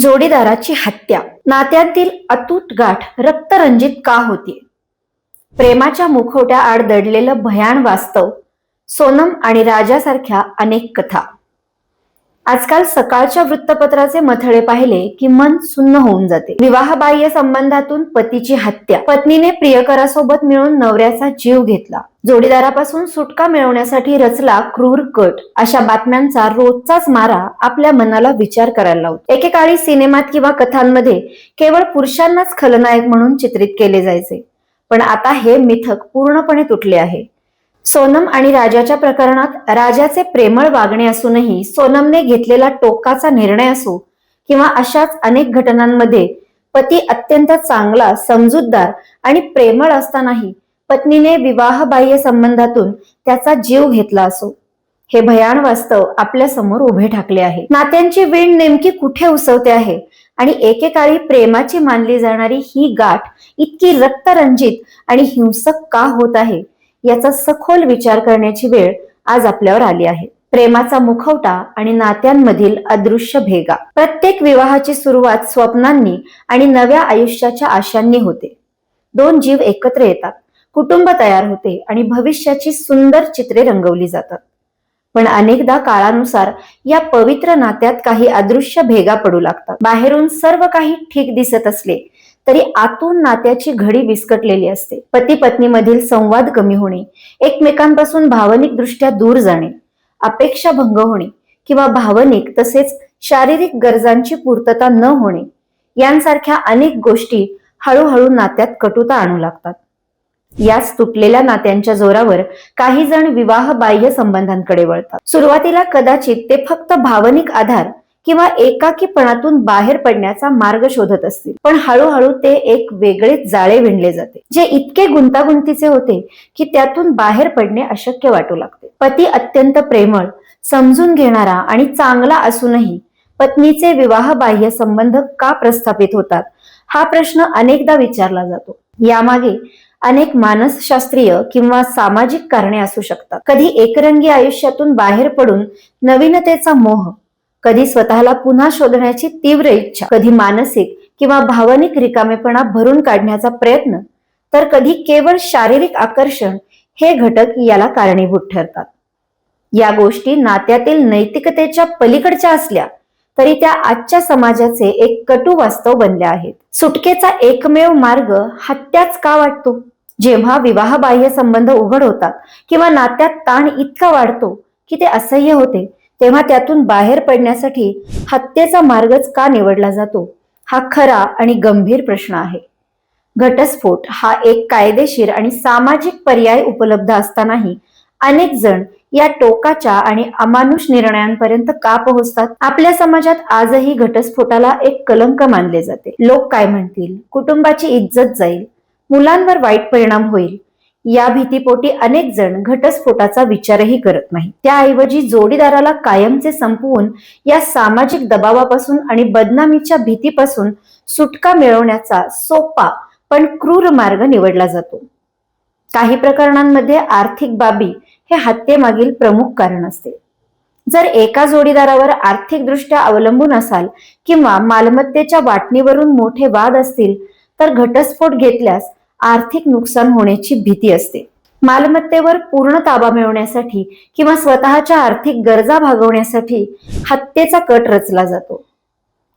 जोडीदाराची हत्या. नात्यातील अतूट गाठ रक्तरंजित का होती? प्रेमाच्या मुखवट्या आड दडलेलं भयान वास्तव सोनम आणि राजासारख्या अनेक कथा. आजकाल सकाळच्या वृत्तपत्राचे मथळे पाहिले की मन सुन्न होऊन जाते. विवाहबाह्य संबंधातून पतीची हत्या. पत्नीने प्रियकरासोबत मिळून नवऱ्याचा जीव घेतला. जोडीदारापासून सुटका मिळवण्यासाठी रचला क्रूर कट. अशा बातम्यांचा रोजचाच मारा आपल्या मनाला विचार करायला लावतो. एकेकाळी सिनेमात किंवा कथांमध्ये केवळ पुरुषांनाच खलनायक म्हणून चित्रित केले जायचे. पण आता हे मिथक पूर्णपणे तुटले आहे. सोनम आणि राजाच्या प्रकरणात राजाचे प्रेमळ वागणे असूनही सोनमने घेतलेला टोकाचा निर्णय असो किंवा अशाच अनेक घटनांमध्ये पती अत्यंत चांगला समजूतदार आणि प्रेमळ असतानाही पत्नीने विवाहबाह्य संबंधातून त्याचा जीव घेतला असो. हे भयान वास्तव आपल्यासमोर उभे ठाकले आहे. नात्यांची वीण नेमकी कुठे उसवते आहे आणि एकेकाळी प्रेमाची मानली जाणारी ही गाठ इतकी रक्तरंजित आणि हिंसक का होत आहे? याचा सखोल विचार करण्याची वेळ आज आपल्यावर आली आहे. प्रेमाचा मुखवटा आणि नात्यांमधील अदृश्य भेगा. प्रत्येक विवाहाची सुरुवात स्वप्नांनी आणि नव्या आयुष्याच्या आशांनी होते. दोन जीव एकत्र येतात. कुटुंब तयार होते आणि भविष्याची सुंदर चित्रे रंगवली जातात. पण अनेकदा काळानुसार या पवित्र नात्यात काही अदृश्य भेगा पडू लागतात. बाहेरून सर्व काही ठीक दिसत असले तरी आतून नात्याची घडी विस्कटलेली असते. पती पत्नी मधील संवाद कमी होणे एकमेकांपासून भावनिक दृष्ट्या दूर जाणे अपेक्षा भंग होणे किंवा भावनिक तसेच शारीरिक गरजांची पूर्तता न होणे यांसारख्या अनेक गोष्टी हळूहळू नात्यात कटुता आणू लागतात. याच तुटलेल्या नात्यांच्या जोरावर काही जण विवाह बाह्य संबंधांकडे वळतात. सुरुवातीला कदाचित ते फक्त भावनिक आधार किंवा एकाकीपणातून बाहेर पडण्याचा मार्ग शोधत असतील. पण हळूहळू ते एक वेगळेच जाळे विणले जाते. जे इतके गुंतागुंतीचे होते की त्यातून बाहेर पडणे अशक्य वाटू लागते. पती अत्यंत प्रेमळ समजून घेणारा आणि चांगला असूनही पत्नीचे विवाह बाह्य संबंध का प्रस्थापित होतात? हा प्रश्न अनेकदा विचारला जातो. यामागे अनेक मानसशास्त्रीय किंवा सामाजिक कारणे असू शकतात. कधी एकरंगी आयुष्यातून बाहेर पडून नवीनतेचा मोह कधी स्वतःला पुन्हा शोधण्याची तीव्र इच्छा कधी मानसिक किंवा भावनिक रिकामेपणा भरून काढण्याचा प्रयत्न तर कधी केवळ शारीरिक आकर्षण हे घटक याला कारणीभूत ठरतात. या गोष्टी नात्यातील नैतिकतेच्या पलीकडच्या असल्या तरी त्या आजच्या समाजाचे एक कटू वास्तव बनल्या आहेत. सुटकेचा एकमेव मार्ग हत्याच का वाटतो? जेव्हा विवाहबाह्य संबंध उघड होतात किंवा नात्यात ताण इतका वाढतो की ते असह्य होते तेव्हा त्यातून बाहेर पडण्यासाठी हत्येचा मार्गच का निवडला जातो? हा खरा आणि गंभीर प्रश्न आहे. घटस्फोट हा एक कायदेशीर आणि सामाजिक पर्याय उपलब्ध असतानाही अनेक जण या टोकाच्या आणि अमानुष निर्णयांपर्यंत का पोहोचतात? आपल्या समाजात आजही घटस्फोटाला एक कलंक मानले जाते. लोक काय म्हणतील? कुटुंबाची इज्जत जाईल. मुलांवर वाईट परिणाम होईल. या भीतीपोटी अनेक जण घटस्फोटाचा विचारही करत नाही त्याऐवजी जोडीदाराला कायमचे संपवून या सामाजिक दबावापासून आणि बदनामीच्या भीतीपासून सुटका मिळवण्याचा सोपा पण क्रूर मार्ग निवडला जातो. काही प्रकरणांमध्ये आर्थिक बाबी हे हत्येमागील प्रमुख कारण असते. जर एका जोडीदारावर आर्थिकदृष्ट्या अवलंबून असाल किंवा मालमत्तेच्या वाटणीवरून मोठे वाद असतील तर घटस्फोट घेतल्यास आर्थिक नुकसान होण्याची भीती असते. मालमत्तेवर पूर्ण ताबा मिळवण्यासाठी किंवा स्वतःच्या आर्थिक गरजा भागवण्यासाठी हत्येचा कट रचला जातो.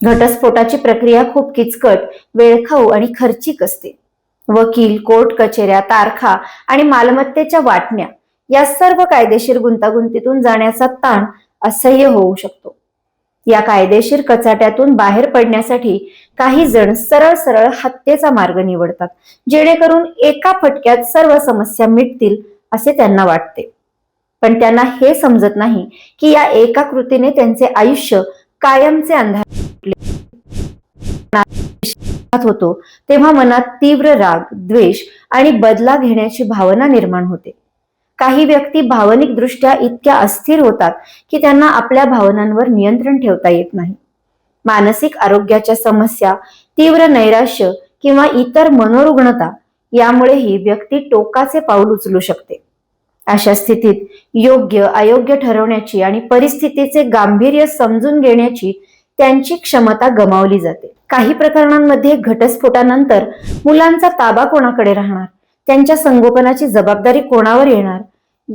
घटस्फोटाची प्रक्रिया खूप किचकट वेळखाऊ आणि खर्चिक असते. वकील कोर्ट कचेऱ्या तारखा आणि मालमत्तेच्या वाटण्या या सर्व कायदेशीर गुंतागुंतीतून जाण्याचा ताण असह्य होऊ शकतो. या कायदेशीर कचाट्यातून बाहेर पडण्यासाठी काही जण सरळ सरळ हत्येचा मार्ग निवडतात जेणेकरून एका फटक्यात सर्व समस्या मिटतील असे त्यांना वाटते. पण त्यांना हे समजत नाही की या एका कृतीने त्यांचे आयुष्य कायमचे अंधार होतो तेव्हा मनात तीव्र राग द्वेष आणि बदला घेण्याची भावना निर्माण होते. काही व्यक्ती भावनिक दृष्ट्या इतक्या अस्थिर होतात की त्यांना आपल्या भावनांवर नियंत्रण ठेवता येत नाही. मानसिक आरोग्याच्या समस्या तीव्र नैराश्य किंवा इतर मनोरुग्णता यामुळेही व्यक्ती टोकाचे पाऊल उचलू शकते. अशा स्थितीत योग्य अयोग्य ठरवण्याची आणि परिस्थितीचे गांभीर्य समजून घेण्याची त्यांची क्षमता गमावली जाते. काही प्रकरणांमध्ये घटस्फोटानंतर मुलांचा ताबा कोणाकडे राहणार? त्यांच्या संगोपनाची जबाबदारी कोणावर येणार?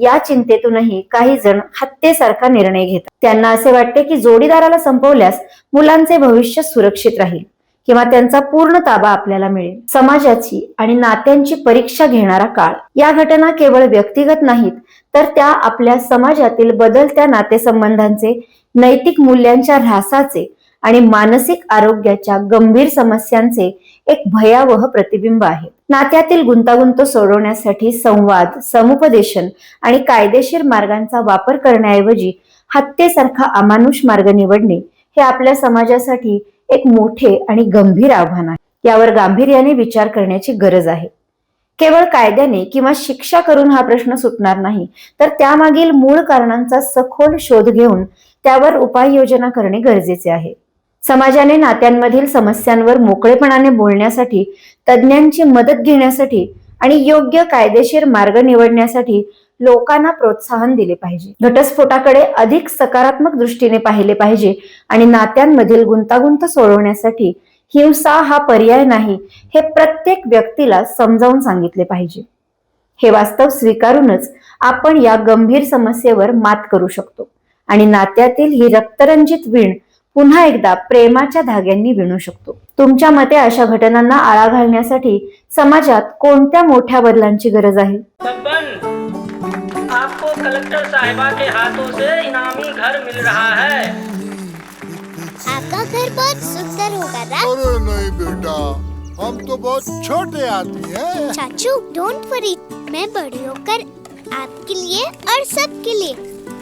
या चिंतेतूनही काही जण हत्येसारखा निर्णय घेतात. त्यांना असे वाटते की जोडीदाराला संपवल्यास मुलांचे भविष्य सुरक्षित राहील किंवा त्यांचा पूर्ण ताबा आपल्याला मिळेल. समाजाची आणि नात्यांची परीक्षा घेणारा काळ. या घटना केवळ व्यक्तिगत नाहीत तर त्या आपल्या समाजातील बदलत्या नातेसंबंधांचे नैतिक मूल्यांच्या ऱ्हासाचे आणि मानसिक आरोग्याच्या गंभीर समस्यांचे एक भयावह प्रतिबिंब आहे. नात्यातील गुंतागुंत सोडवण्यासाठी संवाद समुपदेशन आणि कायदेशीर मार्गांचा वापर करण्याऐवजी हत्येसारखा अमानुष मार्ग निवडणे हे आपल्या समाजासाठी एक मोठे आणि गंभीर आव्हान आहे. यावर गांभीर्याने विचार करण्याची गरज आहे. केवळ कायद्याने किंवा शिक्षा करून हा प्रश्न सुटणार नाही तर त्यामागील मूळ कारणांचा सखोल शोध घेऊन त्यावर उपाययोजना करणे गरजेचे आहे. समाजाने नात्यांमधील समस्यांवर मोकळेपणाने बोलण्यासाठी तज्ज्ञांची मदत घेण्यासाठी आणि योग्य कायदेशीर मार्ग निवडण्यासाठी लोकांना प्रोत्साहन दिले पाहिजे. घटस्फोटाकडे अधिक सकारात्मक दृष्टीने पाहिले पाहिजे आणि नात्यांमधील गुंतागुंत सोडवण्यासाठी हिंसा हा पर्याय नाही हे प्रत्येक व्यक्तीला समजावून सांगितले पाहिजे. हे वास्तव स्वीकारूनच आपण या गंभीर समस्येवर मात करू शकतो आणि नात्यातील ही रक्तरंजित वीण पुन्हा एकदा प्रेमाच्या धाग्यांनी विणू शकतो. तुमच्या मते अशा घटनांना आळा घालण्यासाठी समाजात कोणत्या मोठ्या बदलांची गरज आहे? बब्बन आपको कलेक्टर साहिबा के हाथों से इनामी घर मिल रहा है। आपका घर बहुत सुंदर होगा ना अरे नहीं बेटा हम तो बहुत छोटे आदमी हैं। चाचू डोंट वरी मैं बड़ी होकर आपके लिए और सबके लिए